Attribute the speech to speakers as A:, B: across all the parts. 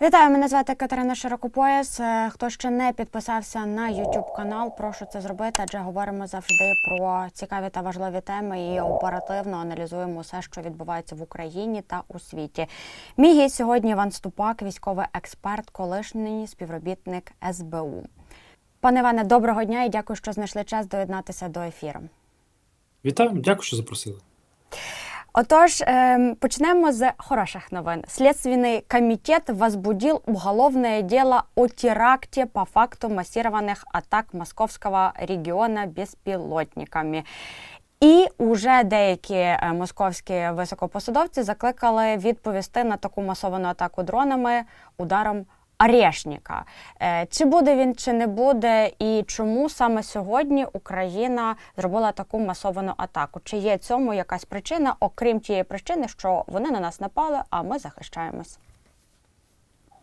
A: Вітаю, мене звати Катерина Широкопояс. Е, Хто ще не підписався на YouTube канал, прошу це зробити, адже говоримо завжди про цікаві та важливі теми і оперативно аналізуємо все, що відбувається в Україні та у світі. Мій гість сьогодні Іван Ступак, військовий експерт, колишній співробітник СБУ. Пане Іване, доброго дня і дякую, що знайшли час доєднатися до ефіру.
B: Вітаю, дякую, що запросили.
A: Отож, ем, почнемо з хороших новин. Следственный комитет возбудил уголовное дело о теракте по факту массированных атак московского региона безпілотниками. І уже деякі е, московські високопосадовці закликали відповісти на таку масовану атаку дронами ударом Орешника. Е, Чи буде він, чи не буде, і чому саме сьогодні Україна зробила таку масовану атаку? Чи є цьому якась причина, окрім тієї причини, що вони на нас напали, а ми захищаємось?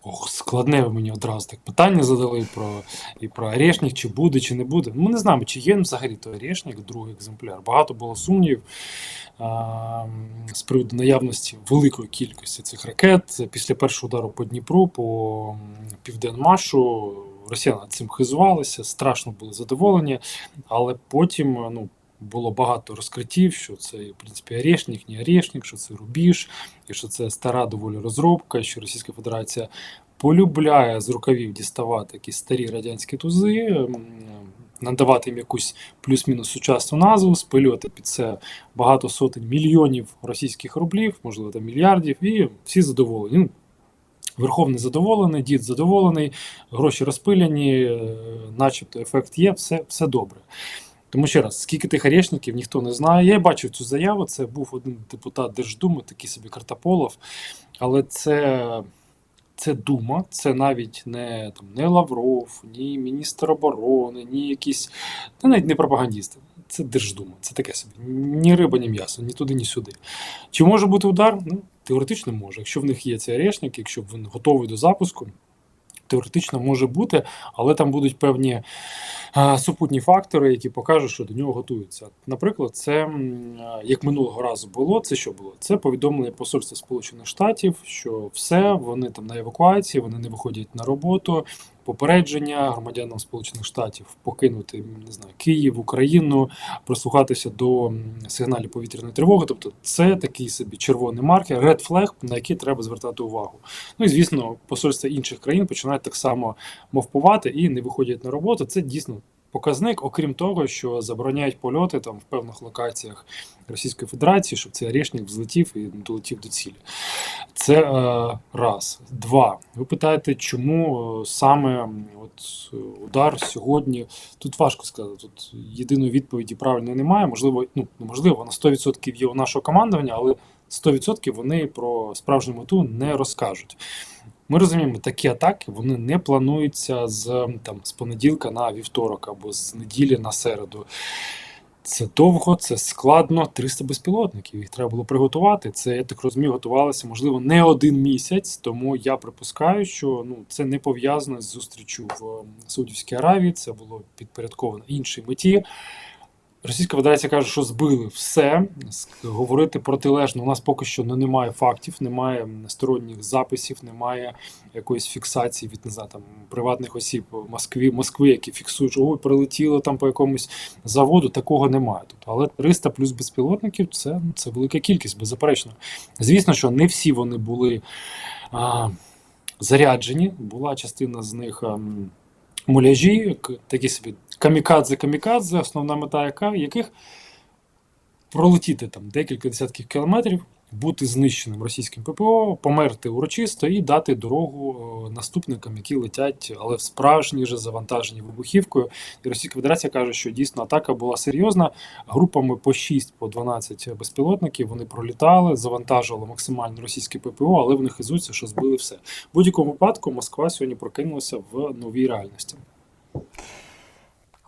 B: Ох, складне ви мені одразу так питання задали про і про Орешник, чи буде, чи не буде. Ми не знаємо, чи є взагалі той Орешник, другий екземпляр. Багато було сумнівів а, з приводу наявності великої кількості цих ракет. Після першого удару по Дніпру, по Південмашу, росіяни цим хизувалися, страшно були задоволені, але потім ну, було багато розкриттів, що це, в принципі, Орешник, не Орешник, що це Рубіж, і що це стара доволі розробка, що Російська Федерація полюбляє з рукавів діставати якісь старі радянські тузи, надавати їм якусь плюс-мінус сучасну назву, спилювати під це багато сотень мільйонів російських рублів, можливо, там мільярдів, і всі задоволені. Ну, Верховний задоволений, дід задоволений, гроші розпиляні, е, начебто ефект є, все, все добре. Тому ще раз, скільки тих орешників, ніхто не знає. Я бачив цю заяву. Це був один депутат Держдуми, такий собі Картополов. Але це, це дума, це навіть не, там, не Лавров, ні міністр оборони, ні якісь, та навіть не пропагандісти. Це Держдума, це таке собі. Ні риба, ні м'ясо, ні туди, ні сюди. Чи може бути удар? Ну, теоретично може. Якщо в них є цей орешник, якщо він готовий до запуску, теоретично може бути, але там будуть певні супутні фактори, які покажуть, що до нього готуються. Наприклад, це як минулого разу було. Це що було? Це повідомлення Посольства Сполучених Штатів, що все вони там на евакуації, вони не виходять на роботу. Попередження громадянам Сполучених Штатів покинути не знаю Київ, Україну, прислухатися до сигналів повітряної тривоги. Тобто, це такий собі червоний маркер, red flag, на який треба звертати увагу. Ну і звісно, посольства інших країн починають так само мовпувати і не виходять на роботу. Це дійсно показник, окрім того, що забороняють польоти там в певних локаціях Російської Федерації, щоб цей орешник взлетів і долетів до цілі. Це е, раз. Два. Ви питаєте, чому е, саме от удар сьогодні? Тут важко сказати. Тут єдиної відповіді правильної немає. Можливо, ну неможливо, на 100% є у нашого командування, але 100% вони про справжню мету не розкажуть. Ми розуміємо, такі атаки вони не плануються з там з понеділка на вівторок або з неділі на середу. Це довго, це складно. 300 безпілотників. Їх треба було приготувати. Це я так розумію, готувалося можливо не один місяць. Тому я припускаю, що ну це не пов'язано з зустрічю в ем, Саудівській Аравії. Це було підпорядковано іншій меті. Російська Федерація каже, що збили все. Говорити протилежно. У нас поки що ну, немає фактів, немає сторонніх записів, немає якоїсь фіксації від не знаю, там, приватних осіб Москві, Москви, які фіксують, що ой, прилетіло там по якомусь заводу. Такого немає тут. Але 300 плюс безпілотників це, це велика кількість, беззаперечно. Звісно, що не всі вони були а, заряджені. Була частина з них. ам, Муляжі, такі собі камікадзе-камікадзе, основна мета яких пролетіти там декілька десятків кілометрів, бути знищеним російським ППО, померти урочисто і дати дорогу е, наступникам, які летять, але в справжні же завантажені вибухівкою. І Російська Федерація каже, що дійсно атака була серйозна. Групами по 6 по 12 безпілотників вони пролітали, завантажили максимально російське ППО, але вони хизуються, що збили все. В будь-якому випадку Москва сьогодні прокинулася в новій реальності.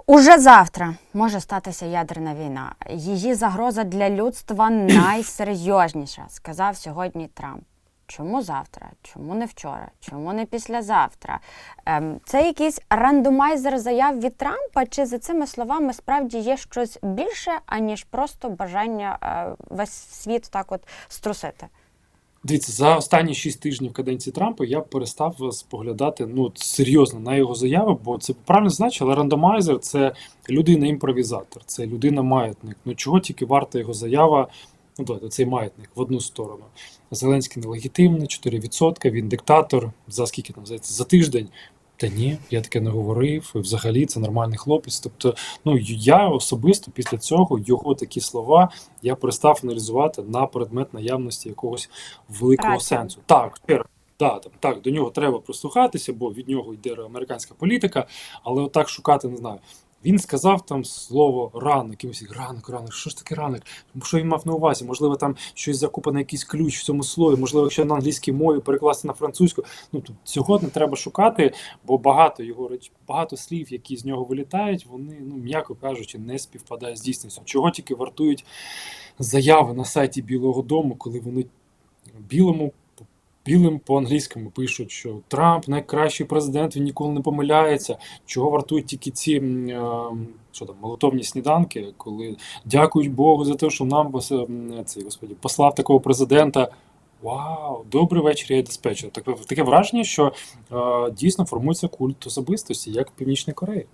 A: Уже завтра може статися ядерна війна. Її загроза для людства найсерйозніша, сказав сьогодні Трамп. Чому завтра? Чому не вчора? Чому не післязавтра? Ем, це якийсь рандомайзер заяв від Трампа, чи за цими словами справді є щось більше, аніж просто бажання е, весь світ так от струсити?
B: Дивіться, за останні шість тижнів каденції Трампа я перестав споглядати ну серйозно на його заяви, бо це правильно значить, але рандомайзер це людина-імпровізатор, це людина-маятник. Ну чого тільки варта його заява? Ну, давайте, цей маятник в одну сторону. Зеленський нелегітимний, 4%, він диктатор. За скільки там за тиждень? Та ні, я таке не говорив. і Взагалі це нормальний хлопець. Тобто, ну я особисто після цього його такі слова я перестав аналізувати на предмет наявності якогось великого
A: Раді.
B: сенсу. Так, да, там, так, до нього треба прислухатися, бо від нього йде американська політика, але отак шукати не знаю. Він сказав там слово ранок, якимось ранок, ранок. Що ж таке ранок? Що він мав на увазі? Можливо, там щось закупаний якийсь ключ в цьому слові, можливо, якщо на англійській мові перекласти на французьку. Ну тут цього не треба шукати, бо багато його багато слів, які з нього вилітають, вони, ну м'яко кажучи, не співпадають з дійсністю. Чого тільки вартують заяви на сайті Білого Дому, коли вони білому. Білим по-англійському пишуть, що Трамп найкращий президент, він ніколи не помиляється. Чого вартують тільки ці е, що там, молотовні сніданки, коли дякують Богу за те, що нам цей, господі, послав такого президента. Вау, добрий вечір, я диспетчер. Таке, таке враження, що е, дійсно формується культ особистості, як в Північній Кореї.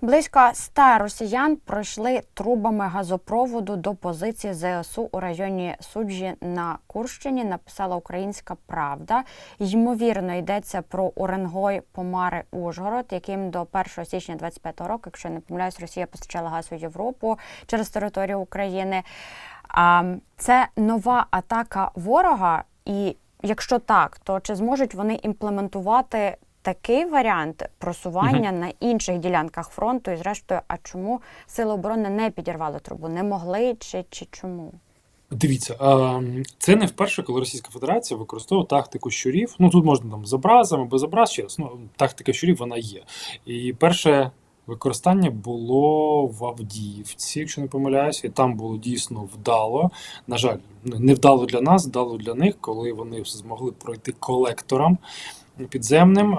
A: Близько 100 росіян пройшли трубами газопроводу до позиції ЗСУ у районі Суджі на Курщині. Написала Українська Правда. Ймовірно, йдеться про Уренгой Помари Ужгород, яким до 1 січня 25 року, якщо не помиляюсь, Росія постачала газ у Європу через територію України. А, Це нова атака ворога, і якщо так, то чи зможуть вони імплементувати такий варіант просування на інших ділянках фронту? І зрештою, а чому сили оборони не підірвали трубу? Не могли чи, чи чому?
B: Дивіться, це не вперше, коли Російська Федерація використовує тактику щурів. Ну тут можна там з образами, без образ, ще раз. Ну, тактика щурів вона є. І перше використання було в Авдіївці, якщо не помиляюся, і там було дійсно вдало. На жаль, не вдало для нас, вдало для них, коли вони змогли пройти колектором підземним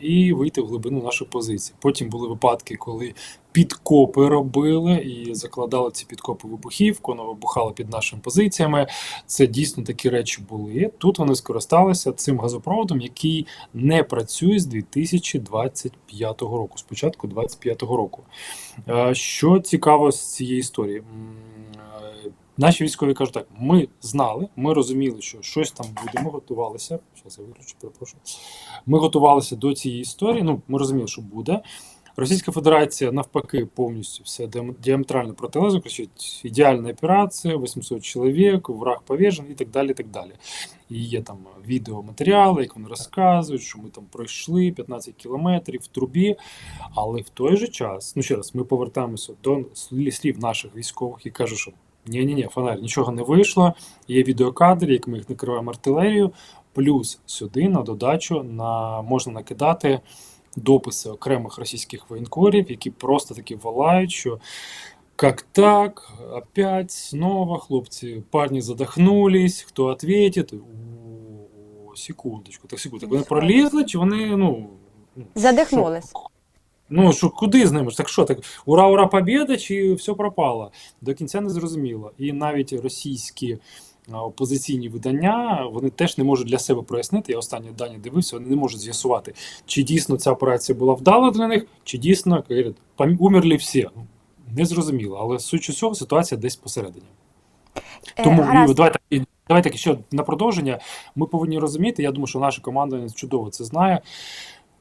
B: і вийти в глибину нашої позиції. Потім були випадки, коли підкопи робили і закладали ці підкопи вибухівку, воно вибухало під нашими позиціями. Це дійсно такі речі були. Тут вони скористалися цим газопроводом, який не працює з 2025 року, з початку 2025 року. Е, Що цікаво з цієї історії? Наші військові кажуть так: ми знали, ми розуміли, що щось там буде. Ми готувалися. Зараз я виключу, перепрошую. Ми готувалися до цієї історії. Ну, ми розуміли, що буде. Російська Федерація навпаки повністю все діам- діаметрально протилежно, кричить ідеальна операція, 800 чоловік, враг повержен і так далі. І так далі. І є там відеоматеріали, як вони розказують, що ми там пройшли 15 кілометрів в трубі. Але в той же час, ну ще раз, ми повертаємося до слі- слів наших військових і кажуть, що ні-ні-ні, фонарь, нічого не вийшло. Є відеокадри, як ми їх накриваємо артилерію. Плюс сюди на додачу на можна накидати дописи окремих російських воєнкорів, які просто таки волають, що как так, опять, снова, хлопці, парні задохнулись, хто? О, секундочку, так секунду, так вони пролізли, чи вони, ну... ну,
A: Задихнулись.
B: Ну, що, куди з ними? Так що, так, ура, ура, побєда, чи все пропало? До кінця не зрозуміло. І навіть російські опозиційні видання, вони теж не можуть для себе прояснити, я останні дані дивився, вони не можуть з'ясувати, чи дійсно ця операція була вдала для них, чи дійсно, як умерли всі. Ну, Не зрозуміло, але суть усього ситуація десь посередині.
A: Е,
B: Тому
A: гаразд.
B: давайте, і давайте ще на продовження. Ми повинні розуміти. Я думаю, що наша команда чудово це знає.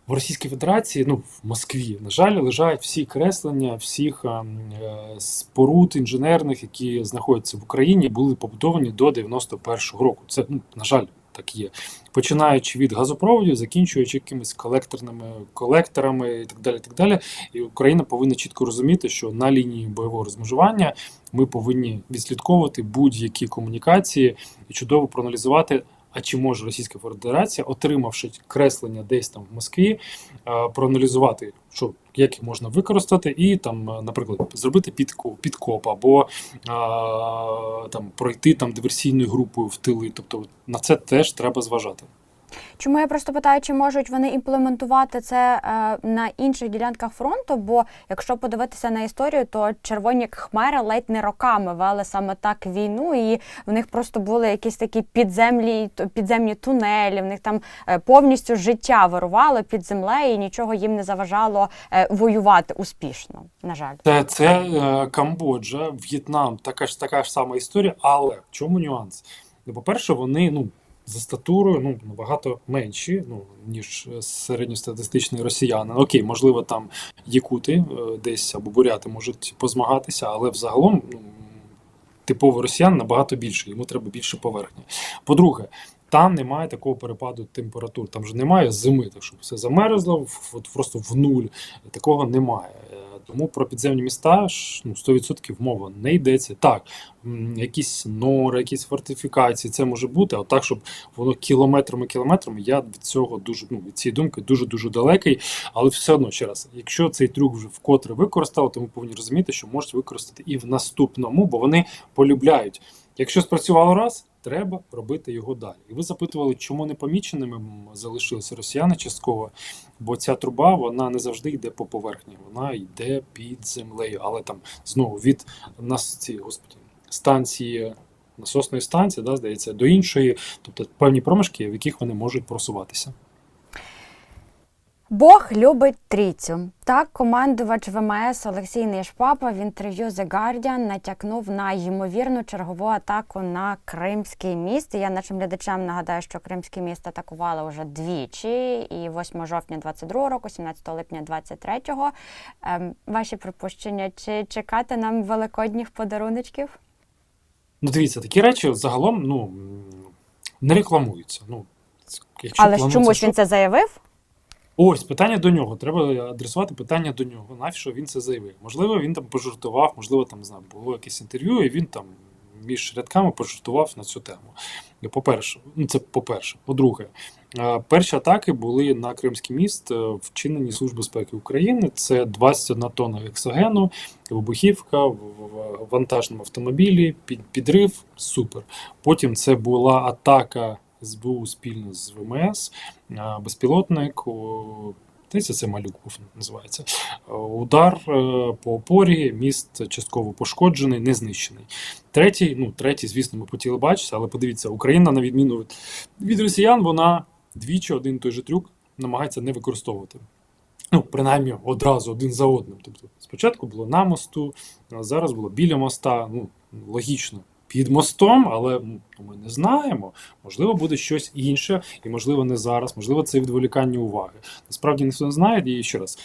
B: В Російській Федерації, ну в Москві, на жаль, лежать всі креслення всіх ем, е, споруд інженерних, які знаходяться в Україні, були побудовані до 91-го року. Це ну, на жаль. Так є, починаючи від газопроводів, закінчуючи якимись колекторними колекторами і так далі. Так далі. І Україна повинна чітко розуміти, що на лінії бойового розмежування ми повинні відслідковувати будь-які комунікації і чудово проаналізувати. А чи може Російська Федерація, отримавши креслення десь там в Москві, е, проаналізувати, що як їх можна використати, і там, е, наприклад, зробити підкоп, підкоп або е, там пройти там диверсійною групою в тили. Тобто на це теж треба зважати.
A: Чому я просто питаю, чи можуть вони імплементувати це е, на інших ділянках фронту? Бо якщо подивитися на історію, то червоні хмери ледь не роками вели саме так війну, і в них просто були якісь такі підземлі підземні тунелі. В них там е, повністю життя вирувало під землею, і нічого їм не заважало е, воювати успішно. На жаль,
B: Це, це Камбоджа, В'єтнам, така ж така ж сама історія, але в чому нюанс? Ну, по-перше, вони ну, за статурою ну, набагато менші, ну, ніж е, середньостатистичний росіянин. Окей, можливо, там якути е, десь або буряти можуть позмагатися, але взагалом ну, типовий росіян набагато більше, йому треба більше поверхні. По-друге, там немає такого перепаду температур, там же немає зими, так що все замерзло, от просто в нуль. Такого немає. Тому про підземні міста ну, 100% мова не йдеться. Так, якісь нори, якісь фортифікації, це може бути, а так, щоб воно кілометрами кілометрами, я від цього дуже ну, від цієї думки дуже дуже далекий. Але все одно ще раз, якщо цей трюк вже вкотре використали, то ми повинні розуміти, що можуть використати і в наступному, бо вони полюбляють. Якщо спрацювало раз, треба робити його далі. І ви запитували, чому непоміченими залишилися росіяни частково, бо ця труба вона не завжди йде по поверхні, вона йде під землею. Але там знову від нас ці господі станції. Насосної станції, да, здається, до іншої, тобто певні проміжки, в яких вони можуть просуватися.
A: Бог любить трійцю. Так, командувач ВМС Олексій Нишпапа в інтерв'ю The Guardian натякнув на ймовірну чергову атаку на Кримський міст. І Я нашим глядачам нагадаю, що Кримський міст атакували вже двічі, і 8 жовтня 22 року, 17 липня 23-го. Ем, ваші припущення, чи чекати нам великодніх подаруночків?
B: Ну, дивіться, такі речі загалом ну, не рекламуються. Ну, якщо
A: Але чомусь
B: що-
A: він це заявив.
B: Ось питання до нього. Треба адресувати питання до нього. Навіщо він це заявив? Можливо, він там пожартував, можливо, там не знаю, було якесь інтерв'ю, і він там між рядками пожартував на цю тему. По-перше, ну це по-перше. По-друге, е, перші атаки були на Кримський міст, е, вчинені Служби безпеки України. Це 21 тонна ексогену, вибухівка в вантажному автомобілі, під, підрив. Супер. Потім це була атака СБУ спільно з ВМС, безпілотник. Здається, це малюк був називається. Удар е, по опорі, міст частково пошкоджений, не знищений. Третій, ну третій, звісно, ми хотіли бачити, але подивіться, Україна, на відміну від, росіян, вона двічі один той же трюк намагається не використовувати. Ну, принаймні, одразу один за одним. Тобто, спочатку було на мосту, зараз було біля моста. Ну, логічно, під мостом, але ми не знаємо. Можливо, буде щось інше, і можливо, не зараз, можливо, це відволікання уваги. Насправді ніхто не знає, і ще раз.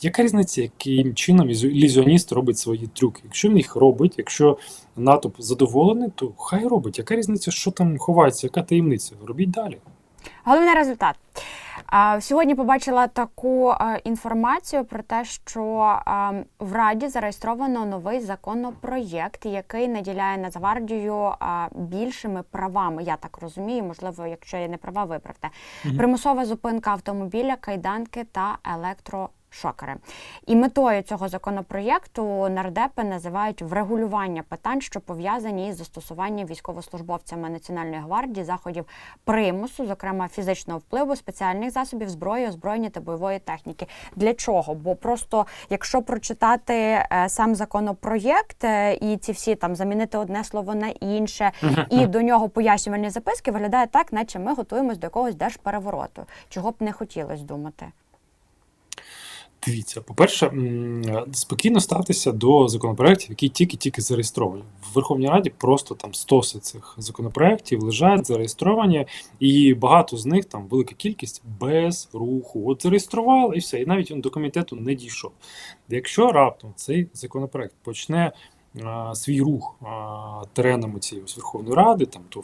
B: Яка різниця, яким чином ілюзіоніст робить свої трюки? Якщо він їх робить, якщо натовп задоволений, то хай робить. Яка різниця, що там ховається, яка таємниця? Робіть далі.
A: Головний результат. Сьогодні побачила таку інформацію про те, що в Раді зареєстровано новий законопроєкт, який наділяє Нацгвардію більшими правами. Я так розумію, можливо, якщо я не права, виправте. Примусова зупинка автомобіля, кайданки та електро. Шокери. І метою цього законопроєкту нардепи називають врегулювання питань, що пов'язані із застосуванням військовослужбовцями Національної гвардії заходів примусу, зокрема фізичного впливу, спеціальних засобів зброї, озброєння та бойової техніки. Для чого? Бо просто якщо прочитати е, сам законопроєкт е, і ці всі там замінити одне слово на інше, і до нього пояснювальні записки виглядає так, наче ми готуємось до якогось держперевороту, чого б не хотілося думати.
B: Дивіться, по-перше, спокійно ставтеся до законопроєктів, які тільки-тільки зареєстровані. В Верховній Раді просто там стоси цих законопроєктів лежать зареєстровані, і багато з них там велика кількість без руху. От зареєстрували і все, і навіть він до комітету не дійшов. Якщо раптом цей законопроект почне свій рух теренами цієї Верховної Ради, там то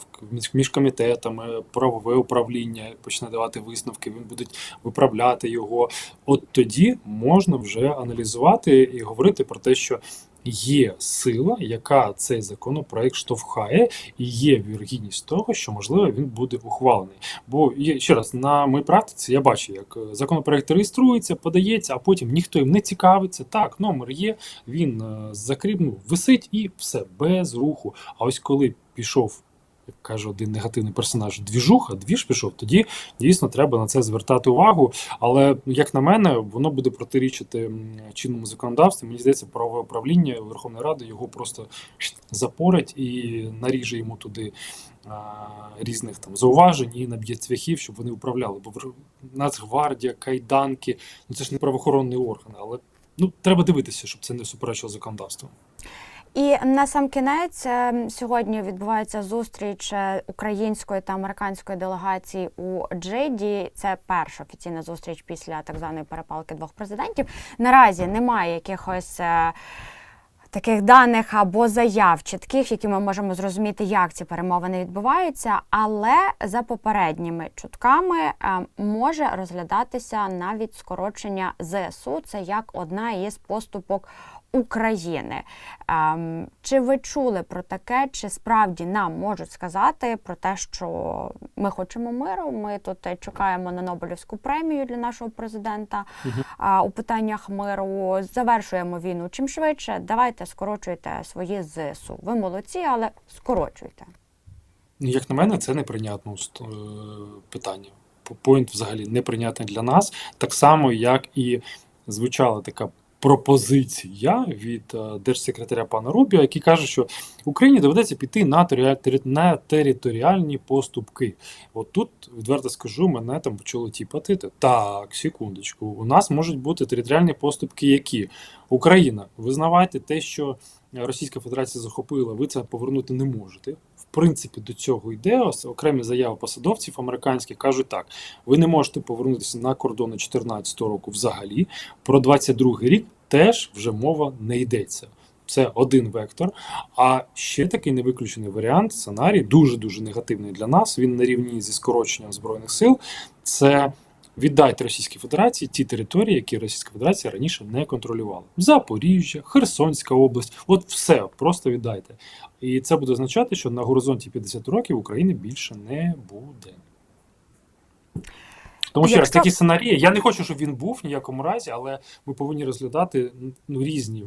B: між, комітетами, правове управління почне давати висновки, він буде виправляти його. От тоді можна вже аналізувати і говорити про те, що є сила, яка цей законопроект штовхає, і є вірогідність того, що можливо він буде ухвалений. Бо ще раз на моїй практиці я бачу, як е, законопроект реєструється, подається, а потім ніхто їм не цікавиться. Так, номер є, він закріпнув, ну, висить і все без руху. А ось коли пішов як каже один негативний персонаж, двіжуха, двіж пішов, тоді дійсно треба на це звертати увагу. Але як на мене, воно буде протирічити чинному законодавству. Мені здається, правове управління Верховної Ради його просто запорить і наріже йому туди різних там зауважень і наб'є цвяхів, щоб вони управляли. Бо Нацгвардія, кайданки, ну це ж не правоохоронний орган, але ну треба дивитися, щоб це не суперечило законодавству.
A: І на сам кінець е, сьогодні відбувається зустріч е, української та американської делегації у Джиді. Це перша офіційна зустріч після так званої перепалки двох президентів. Наразі немає якихось. е, Таких даних або заяв чітких, які ми можемо зрозуміти, як ці перемовини відбуваються, але за попередніми чутками може розглядатися навіть скорочення ЗСУ. Це як одна із поступок України. Ем, чи ви чули про таке? Чи справді нам можуть сказати про те, що ми хочемо миру? Ми тут е, чекаємо на Нобелівську премію для нашого президента а, у питаннях миру. Завершуємо війну чим швидше. Давайте скорочуйте свої ЗСУ. Ви молодці, але скорочуйте.
B: Ну, Як на мене, це неприйнятне е, питання. Поінт взагалі неприйнятний для нас, так само, як і звучала така пропозиція від е, держсекретаря пана Рубіо, який каже, що Україні доведеться піти на, на територіальні поступки. От тут, відверто скажу, мене там почало тіпати. Так, секундочку, у нас можуть бути територіальні поступки, які Україна, визнавайте те, що Російська Федерація захопила, ви це повернути не можете. Принципі, до цього йде ось окремі заяви посадовців американських кажуть так: ви не можете повернутися на кордони 2014 року взагалі. Про 22 рік теж вже мова не йдеться. Це один вектор. А ще такий невиключений варіант, сценарій, дуже дуже негативний для нас. Він на рівні зі скороченням збройних сил. Це віддайте Російській Федерації ті території, які Російська Федерація раніше не контролювала. Запоріжжя, Херсонська область, от все просто віддайте. І це буде означати, що на горизонті 50 років України більше не буде. Тому ще раз
A: Якщо-
B: такі сценарії. Я не хочу, щоб він був в ніякому разі, але ми повинні розглядати ну, різні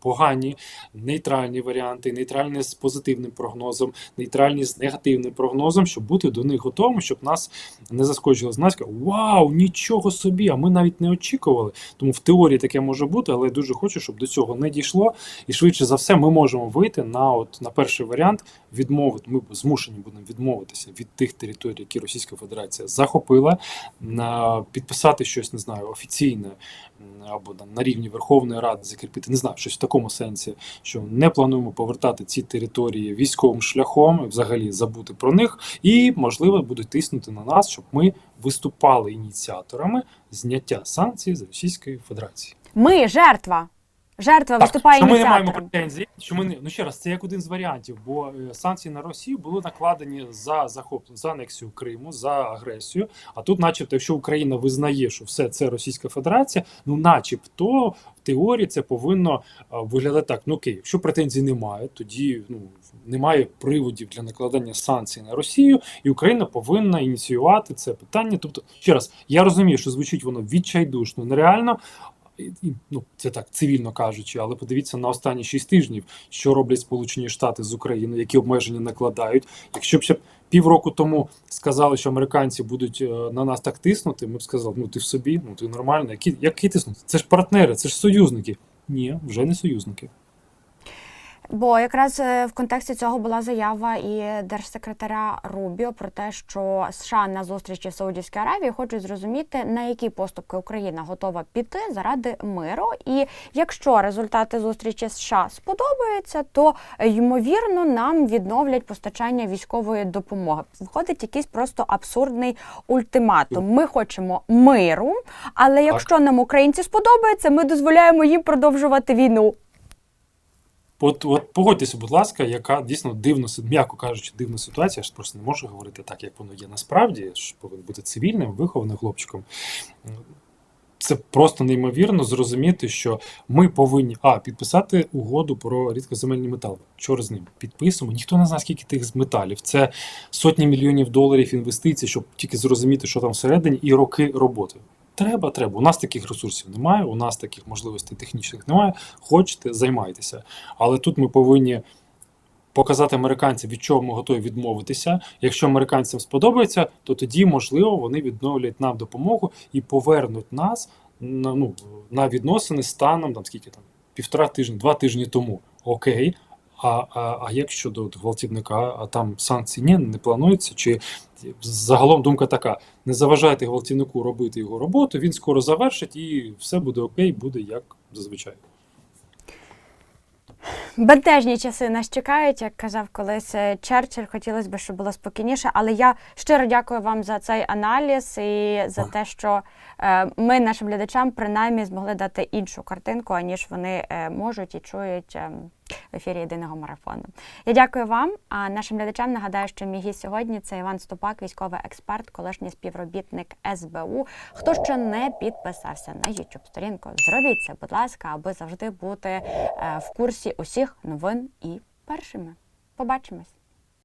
B: погані, нейтральні варіанти, нейтральні з позитивним прогнозом, нейтральні з негативним прогнозом, щоб бути до них готовими, щоб нас не заскочило знацька. Вау, нічого собі! А ми навіть не очікували. Тому в теорії таке може бути, але я дуже хочу, щоб до цього не дійшло. І швидше за все, ми можемо вийти на от на перший варіант відмовити. Ми змушені будемо відмовитися від тих територій, які Російська Федерація захопила, підписати щось, не знаю, офіційне або там, на рівні Верховної Ради закріпити, не знаю, щось в такому сенсі, що не плануємо повертати ці території військовим шляхом, взагалі забути про них, і можливо будуть тиснути на нас, щоб ми виступали ініціаторами зняття санкцій з Російської Федерації.
A: Ми жертва. Жертва виступає
B: що ми не маємо претензій, що ми не ну ще раз, це як один з варіантів, бо е, санкції на Росію були накладені за захоплення за анексію Криму, за агресію. А тут, начебто, якщо Україна визнає, що все це Російська Федерація, ну начебто в теорії це повинно е, виглядати так. Ну окей, якщо претензій немає, тоді ну немає приводів для накладання санкцій на Росію, і Україна повинна ініціювати це питання. Тобто, ще раз, я розумію, що звучить воно відчайдушно, нереально. Ну, це так цивільно кажучи, але подивіться на останні 6 тижнів, що роблять Сполучені Штати з Україною, які обмеження накладають. Якщо б ще півроку тому сказали, що американці будуть е, на нас так тиснути, ми б сказали, ну ти в собі, ну ти нормально. Які, які тиснути? Це ж партнери, це ж союзники. Ні, вже не союзники.
A: Бо якраз е, в контексті цього була заява і держсекретаря Рубіо про те, що США на зустрічі в Саудівській Аравії хочуть зрозуміти, на які поступки Україна готова піти заради миру. І якщо результати зустрічі США сподобаються, то ймовірно нам відновлять постачання військової допомоги. Виходить якийсь просто абсурдний ультиматум. Ми хочемо миру, але якщо нам українці сподобається, ми дозволяємо їм продовжувати війну.
B: От, от погодьтеся, будь ласка, яка дійсно дивна, м'яко кажучи, дивна ситуація. Я ж просто не можу говорити так, як воно є насправді. Я ж повинен бути цивільним, вихованим хлопчиком. Це просто неймовірно зрозуміти, що ми повинні а підписати угоду про рідкоземельні метали. Чор з ним підписуємо. Ніхто не знає, скільки тих металів. Це сотні мільйонів доларів інвестицій, щоб тільки зрозуміти, що там всередині, і роки роботи. Треба, треба. У нас таких ресурсів немає, у нас таких можливостей технічних немає. Хочете, займайтеся. Але тут ми повинні показати американцям, від чого ми готові відмовитися. Якщо американцям сподобається, то тоді, можливо, вони відновлять нам допомогу і повернуть нас на, ну, на відносини станом там скільки там півтора тижні, два тижні тому. Окей. А, а, а як щодо гвалтівника, а там санкцій ні, не планується? Чи загалом думка така: не заважайте гвалтівнику робити його роботу, він скоро завершить і все буде окей, буде як зазвичай.
A: Бентежні часи нас чекають, як казав колись е, Черчилль. Хотілося б, щоб було спокійніше. Але я щиро дякую вам за цей аналіз і за те, що е, ми нашим глядачам принаймні змогли дати іншу картинку, аніж вони е, можуть і чують е, в ефірі єдиного марафону. Я дякую вам. А нашим глядачам нагадаю, що мій гість сьогодні це Іван Ступак, військовий експерт, колишній співробітник СБУ. Хто ще не підписався на youtube сторінку, зробіть це, будь ласка, аби завжди бути е, в курсі усіх новин і першими. Побачимось!